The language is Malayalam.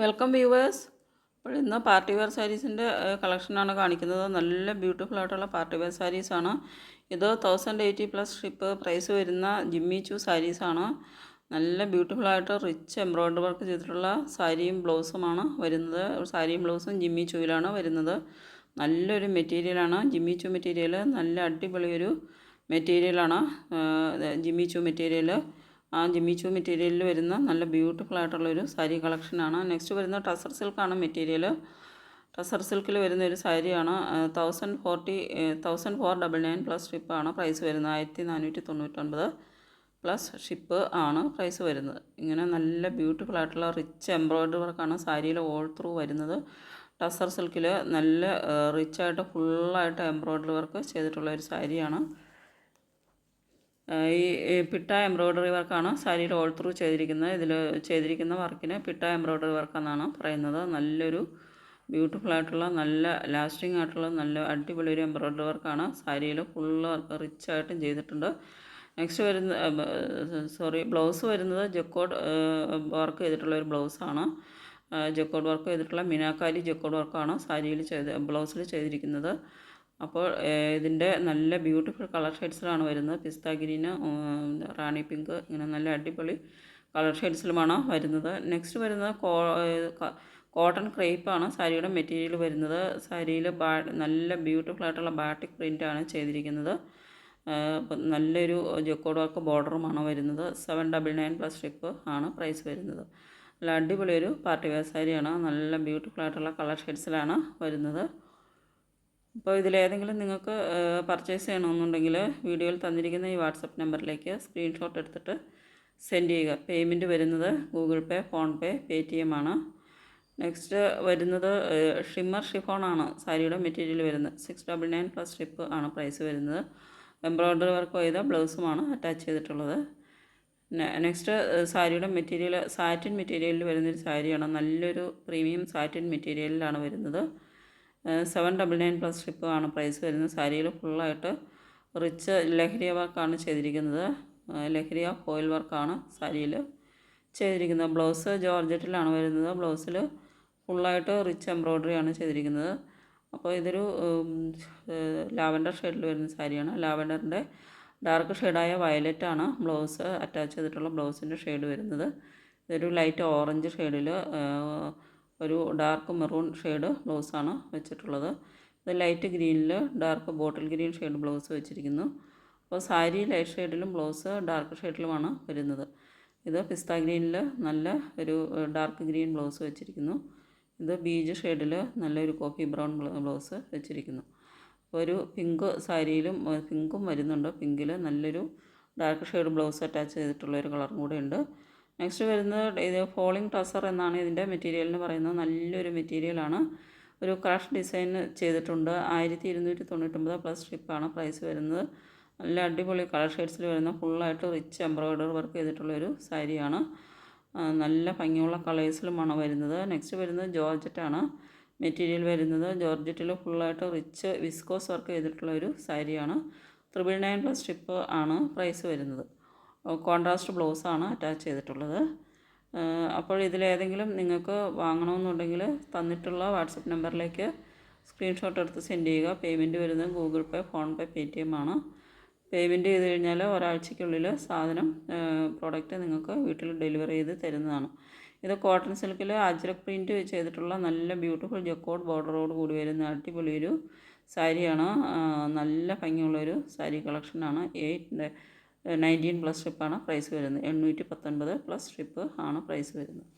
വെൽക്കം വ്യൂവേഴ്സ് അപ്പോൾ ഇന്ന് പാർട്ടി വെയർ സാരീസിന്റെ കളക്ഷനാണ് കാണിക്കുന്നത്. നല്ല ബ്യൂട്ടിഫുൾ ആയിട്ടുള്ള പാർട്ടി വെയർ സാരീസാണ് ഇത് thousand eighty plus ship price വരുന്ന ജിമ്മി ചൂ സാരീസാണ് നല്ല ബ്യൂട്ടിഫുൾ ആയിട്ട് റിച്ച് എംബ്രോയ്ഡറി വർക്ക് ചെയ്തിട്ടുള്ള സാരിയും ബ്ലൗസുമാണ് വരുന്നത്. സാരിയും ബ്ലൗസും ജിമ്മി ചുവിലാണ് വരുന്നത്. നല്ലൊരു മെറ്റീരിയലാണ് ജിമ്മി ചൂ മെറ്റീരിയൽ നല്ല അടിപൊളിയൊരു മെറ്റീരിയലാണ് ജിമ്മി ചൂ മെറ്റീരിയൽ ആ ജിമ്മിച്ചു മെറ്റീരിയലിൽ വരുന്ന നല്ല ബ്യൂട്ടിഫുൾ ആയിട്ടുള്ളൊരു സാരി കളക്ഷനാണ് നെക്സ്റ്റ് വരുന്ന ടസർ സിൽക്കാണ് മെറ്റീരിയൽ ടസർ സിൽക്കിൽ വരുന്ന ഒരു സാരിയാണ് thousand forty thousand four double nine plus ഷിപ്പാണ് price വരുന്നത് ആയിരത്തി നാനൂറ്റി തൊണ്ണൂറ്റൊൻപത് പ്ലസ് ഷിപ്പ് ആണ് പ്രൈസ് വരുന്നത്. ഇങ്ങനെ നല്ല ബ്യൂട്ടിഫുൾ ആയിട്ടുള്ള റിച്ച് എംബ്രോയ്ഡറി വർക്കാണ് സാരിയിൽ ഓൾ ത്രൂ വരുന്നത്. ടസർ സിൽക്കിൽ നല്ല റിച്ചായിട്ട് ഫുള്ളായിട്ട് എംബ്രോയ്ഡറി വർക്ക് ചെയ്തിട്ടുള്ള ഒരു സാരിയാണ് ഈ പിട്ട എംബ്രോയ്ഡറി വർക്കാണ് സാരിയിൽ ഓൾ ത്രൂ ചെയ്തിരിക്കുന്നത്. ഇതിൽ ചെയ്തിരിക്കുന്ന വർക്കിന് പിട്ട എംബ്രോയ്ഡറി വർക്ക് എന്നാണ് പറയുന്നത്. നല്ലൊരു ബ്യൂട്ടിഫുൾ ആയിട്ടുള്ള നല്ല ലാസ്റ്റിംഗ് ആയിട്ടുള്ള നല്ല അടിപൊളി ഒരു എംബ്രോയ്ഡറി വർക്കാണ്. സാരിയിൽ ഫുള്ള് റിച്ചായിട്ടും ചെയ്തിട്ടുണ്ട്. നെക്സ്റ്റ് വരുന്ന സോറി ബ്ലൗസ് വരുന്നത് ജക്കോഡ് വർക്ക് ചെയ്തിട്ടുള്ള ഒരു ബ്ലൗസാണ് ജക്കോഡ് വർക്ക് ചെയ്തിട്ടുള്ള മിനാക്കാരി ജക്കോഡ് വർക്കാണ് സാരിയിൽ ചെയ്ത് ബ്ലൗസിൽ ചെയ്തിരിക്കുന്നത്. അപ്പോൾ ഇതിന്റെ നല്ല ബ്യൂട്ടിഫുൾ കളർ ഷെയ്ഡ്സിലാണ് വരുന്നത്. പിസ്ത ഗ്രീന് റാണി പിങ്ക് ഇങ്ങനെ നല്ല അടിപൊളി കളർ ഷെയ്ഡ്സിലുമാണ് വരുന്നത്. നെക്സ്റ്റ് വരുന്നത് കോട്ടൺ ക്രേപ്പാണ് സാരിയുടെ മെറ്റീരിയൽ വരുന്നത്. സാരിയിൽ ബാ നല്ല ബ്യൂട്ടിഫുൾ ആയിട്ടുള്ള ബാട്ടിക് പ്രിന്റാണ് ചെയ്തിരിക്കുന്നത്. നല്ലൊരു ജക്കോഡ് വർക്ക് ബോർഡറുമാണ് വരുന്നത്. Seven double nine plus ship ആണ് പ്രൈസ് വരുന്നത്. നല്ല അടിപൊളിയൊരു പാർട്ടി വെയർ സാരിയാണ്. നല്ല ബ്യൂട്ടിഫുൾ ആയിട്ടുള്ള കളർ ഷെയ്ഡ്സിലാണ് വരുന്നത്. അപ്പോൾ ഇതിലേതെങ്കിലും നിങ്ങൾക്ക് പർച്ചേസ് ചെയ്യണമെന്നുണ്ടെങ്കിൽ വീഡിയോയിൽ തന്നിരിക്കുന്ന ഈ വാട്സപ്പ് നമ്പറിലേക്ക് സ്ക്രീൻഷോട്ട് എടുത്തിട്ട് സെൻഡ് ചെയ്യുക. പേയ്മെന്റ് വരുന്നത് Google Pay PhonePe pay T M ആണ്. നെക്സ്റ്റ് വരുന്നത് ഷിമ്മർ ഷിഫോൺ ആണ്. സാരിയുടെ മെറ്റീരിയൽ വരുന്നത്. Six double nine plus ship ആണ് പ്രൈസ് വരുന്നത്. എംബ്രോയ്ഡറി വർക്ക് ചെയ്ത ബ്ലൗസുമാണ് അറ്റാച്ച് ചെയ്തിട്ടുള്ളത്. നെക്സ്റ്റ് സാരിയുടെ മെറ്റീരിയൽ സാറ്റിൻ മെറ്റീരിയലിൽ വരുന്നൊരു സാരിയാണ്. നല്ലൊരു പ്രീമിയം സാറ്റിൻ മെറ്റീരിയലിലാണ് വരുന്നത്. Seven double nine plus ship ആണ് പ്രൈസ് വരുന്നത്. സാരിയിൽ ഫുള്ളായിട്ട് റിച്ച് ലഹരിയ വർക്കാണ് ചെയ്തിരിക്കുന്നത്. ലഹരിയ ഫോയിൽ വർക്കാണ് സാരിയിൽ ചെയ്തിരിക്കുന്നത്. ബ്ലൗസ് ജോർജറ്റിലാണ് വരുന്നത്. ബ്ലൗസിൽ ഫുള്ളായിട്ട് റിച്ച് എംബ്രോയ്ഡറി ആണ് ചെയ്തിരിക്കുന്നത്. അപ്പോൾ ഇതൊരു ലാവൻഡർ ഷെയ്ഡിൽ വരുന്ന സാരിയാണ്. ലാവൻഡറിന്റെ ഡാർക്ക് ഷെയ്ഡായ ആണ് ബ്ലൗസ് അറ്റാച്ച് ചെയ്തിട്ടുള്ള ബ്ലൗസിന്റെ ഷെയ്ഡ് വരുന്നത്. ഇതൊരു ലൈറ്റ് ഓറഞ്ച് ഷെയ്ഡിൽ ഒരു ഡാർക്ക് മെറൂൺ ഷെയ്ഡ് ബ്ലൗസാണ് വെച്ചിട്ടുള്ളത്. ഇത് light ഗ്രീനിൽ dark bottle green shade blouse വെച്ചിരിക്കുന്നു. അപ്പോൾ സാരി ലൈറ്റ് ഷെയ്ഡിലും ബ്ലൗസ് ഡാർക്ക് ഷെയ്ഡിലുമാണ് വരുന്നത്. ഇത് പിസ്ത ഗ്രീനിൽ നല്ല ഒരു ഡാർക്ക് ഗ്രീൻ ബ്ലൗസ് വെച്ചിരിക്കുന്നു. ഇത് ബീജ് ഷെയ്ഡിൽ നല്ലൊരു കോഫി ബ്രൗൺ ബ്ലൗസ് വെച്ചിരിക്കുന്നു. ഒരു പിങ്ക് സാരിയിലും പിങ്കും വരുന്നുണ്ട്. പിങ്കിൽ നല്ലൊരു ഡാർക്ക് ഷെയ്ഡ് ബ്ലൗസ് അറ്റാച്ച് ചെയ്തിട്ടുള്ള ഒരു കളറും കൂടെ ഉണ്ട്. നെക്സ്റ്റ് വരുന്നത് ഇത് ഫോളിംഗ് ടസർ എന്നാണ് ഇതിന്റെ മെറ്റീരിയലിന് പറയുന്നത്. നല്ലൊരു മെറ്റീരിയലാണ് ഒരു ക്രാഷ് ഡിസൈൻ ചെയ്തിട്ടുണ്ട്. ആയിരത്തി ഇരുന്നൂറ്റി തൊണ്ണൂറ്റൊമ്പത് പ്ലസ് ഷിപ്പാണ് പ്രൈസ് വരുന്നത്. നല്ല അടിപൊളി കളർ ഷെയ്ഡ്സിൽ വരുന്ന ഫുള്ളായിട്ട് റിച്ച് എംബ്രോയ്ഡറി വർക്ക് ചെയ്തിട്ടുള്ള ഒരു സാരിയാണ് നല്ല ഭംഗിയുള്ള കളേഴ്സിലുമാണ് വരുന്നത്. നെക്സ്റ്റ് വരുന്നത് ജോർജറ്റാണ് മെറ്റീരിയൽ വരുന്നത് ജോർജറ്റിൽ ഫുള്ളായിട്ട് റിച്ച് വിസ്കോസ് വർക്ക് ചെയ്തിട്ടുള്ള ഒരു സാരിയാണ് ത്രിബിൾ നയൻ പ്ലസ് ഷിപ്പ് ആണ് പ്രൈസ് വരുന്നത്. കോൺട്രാസ്റ്റ് ബ്ലൗസാണ് അറ്റാച്ച് ചെയ്തിട്ടുള്ളത്. അപ്പോൾ ഇതിലേതെങ്കിലും നിങ്ങൾക്ക് വാങ്ങണമെന്നുണ്ടെങ്കിൽ തന്നിട്ടുള്ള വാട്സപ്പ് നമ്പറിലേക്ക് സ്ക്രീൻഷോട്ട് എടുത്ത് സെൻഡ് ചെയ്യുക. പേയ്മെന്റ് വരുന്നത് Google Pay PhonePe T M ആണ്. പേയ്മെന്റ് ചെയ്ത് കഴിഞ്ഞാൽ ഒരാഴ്ചയ്ക്കുള്ളിൽ സാധനം പ്രോഡക്റ്റ് നിങ്ങൾക്ക് വീട്ടിൽ ഡെലിവറി ചെയ്ത് തരുന്നതാണ്. ഇത് കോട്ടൺ സിൽക്കിൽ അജ്രക് പ്രിന്റ് ചെയ്തിട്ടുള്ള നല്ല ബ്യൂട്ടിഫുൾ ജക്കോട്ട് ബോർഡറോട് കൂടി വരുന്ന അടിപൊളിയൊരു സാരിയാണ്. നല്ല ഭംഗിയുള്ളൊരു സാരി കളക്ഷനാണ് എയ്റ്റ് നയന്റീൻ പ്ലസ് ഷിപ്പാണ് പ്രൈസ് വരുന്നത്. എണ്ണൂറ്റി പത്തൊൻപത് പ്ലസ് ഷിപ്പ് ആണ് പ്രൈസ് വരുന്നത്.